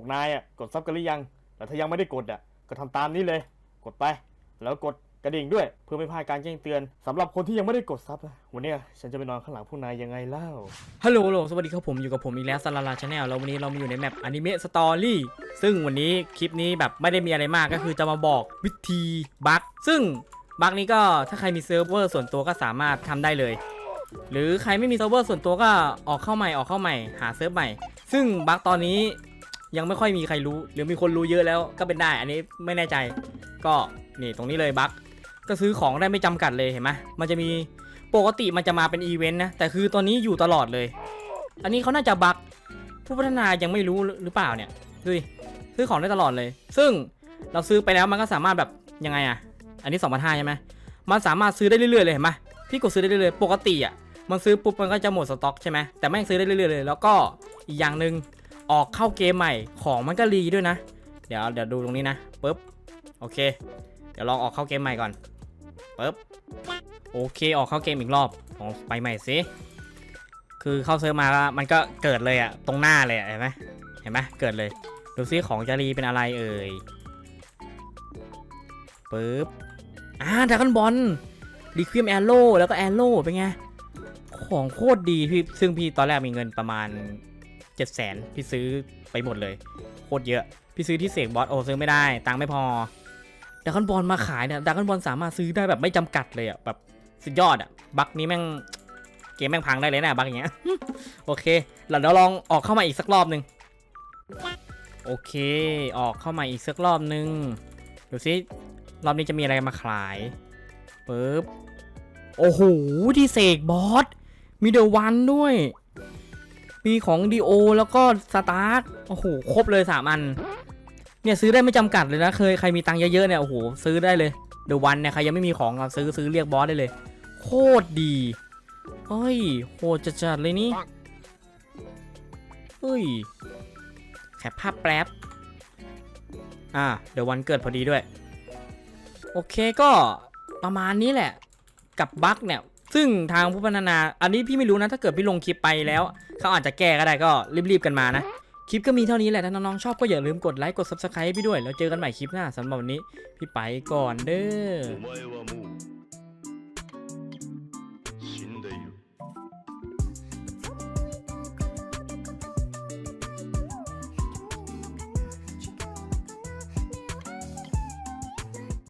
วกนายอะกดซับกันหรือยังแต่ถ้ายังไม่ได้กดอะก็ทำตามนี้เลย กดไป แล้วกดกระดิ่งด้วย เพื่อไม่พลาดการแจ้งเตือนสำหรับคนที่ยังไม่ได้กดซับนะวันนี้ฉันจะไปนอนข้างหลังพวกนายยังไงเล่าฮัลโหลโหลสวัสดีครับผมอยู่กับผมอีกแล้วซาลาลาชาแนลแล้ววันนี้เรามาอยู่ในแมปอนิเมะสตอรี่ซึ่งวันนี้คลิปนี้แบบไม่ได้มีอะไรมากก็คือจะมาบอกวิธีบั๊กซึ่งบั๊กนี้ก็ถ้าใครมีเซิร์ฟเวอร์ส่วนตัวก็สามารถทำได้เลย หรือใครไม่มีเซิร์ฟเวอร์ส่วนตัวก็ออกเข้าใหม่ออกเข้าใหม่หาเซิร์ฟใหม่ ซึ่งบั๊กตอนนี้ ยังไม่ค่อยมีใครรู้ หรือมีคนรู้เยอะแล้วก็เป็นได้อันนี้ไม่แน่ใจ ก็นี่ตรงนี้เลยบั๊กก็ซื้อของได้ไม่จำกัดเลยเห็นไหมมันจะมีปกติมันจะมาเป็นอีเวนต์นะแต่คือตอนนี้อยู่ตลอดเลย อันนี้เขาน่าจะบั๊กผู้พัฒนายังไม่รู้หรือเปล่าเนี่ยดูดิซื้อของได้ตลอดเลย ซึ่งเราซื้อไปแล้วมันก็สามารถแบบยังไงอะอันนี้2 5 0 0ใช่ไหมมันสามารถซื้อได้เรื่อยๆเลยเห็นไหมพี่กดซื้อได้เรื่อยๆปกติอะมันซื้อปุ๊บมันก็จะหมดสต็อกใช่ไหมแต่แม่งซื้อได้เรื่อยๆเลย แล้วก็อีกอย่างหนึ่ง ออกเข้าเกมใหม่ของมันก็รีด้วยนะ เดี๋ยวเดี๋ยวดูตรงนี้นะปุ๊บโอเค เดี๋ยวลองออกเข้าเกมใหม่ก่อนปุ๊บโอเคออกเข้าเกมอีกรอบลองไปใหม่สิคือเข้าเซิร์ฟมาแล้วมันก็เกิดเลยอะตรงหน้าเลยอะเห็นไหมเห็นไหมเกิดเลย ดูซิของจารีเป็นอะไรเอ่ยปึ๊บอ่าดากอนบอลรีควีมแอโร่แล้วก็แอโร่เป็นไง ของโคตรดีพี่ซึ่งพี่ตอนแรกมีเงินประมาณ 7 0 0 0 0นพี่ซื้อไปหมดเลย โคตรเยอะ พี่ซื้อที่เสกบอสโอซื้อไม่ได้ ตังค์ไม่พอดากอนบอลมาขายเนี่ยดากอนบอลสามารถซื้อได้แบบไม่จำกัดเลยอะแบบสุดยอดอะบักนี้แม่งเกมแม่งพังได้เลยนะบักอย่างเงี้ย โอเคเราเดี๋ยวลองออกเข้ามาอีกสักรอบหนึ่งโอเค ออกเข้ามาอีกสักรอบหนึ่งดูซิรอบนี้จะมีอะไรมาขายปึ๊บ โอ้โห ที่เสกบอส มีเดอะวันด้วย มีของดีโอแล้วก็สตาร์ทโอ้โหครบเลยสามอัน เนี่ยซื้อได้ไม่จำกัดเลยนะเคยใครมีตังค์เยอะๆเนี่ยโอ้โหซื้อได้เลยเดอะวันเนี่ยใครยังไม่มีของซื้อซื้อเรียกบอสได้เลย โคตรดีเฮ้ยโหดจัดเลยนี่เฮ้ยแคปภาพแป๊บอ่าเดี๋ยววันเกิดพอดีด้วย โอเคก็ประมาณนี้แหละ กับบั๊กเนี่ย ซึ่งทางผู้พัฒนา อันนี้พี่ไม่รู้นะ ถ้าเกิดพี่ลงคลิปไปแล้ว เขาอาจจะแก้ก็ได้ก็รีบๆกันมานะ คลิปก็มีเท่านี้แหละ ถ้าน้องๆชอบก็อย่าลืมกดไลค์ กด subscribe พี่ด้วย แล้วเจอกันใหม่คลิปหน้าสำหรับวันนี้ พี่ไปก่อนเด้อ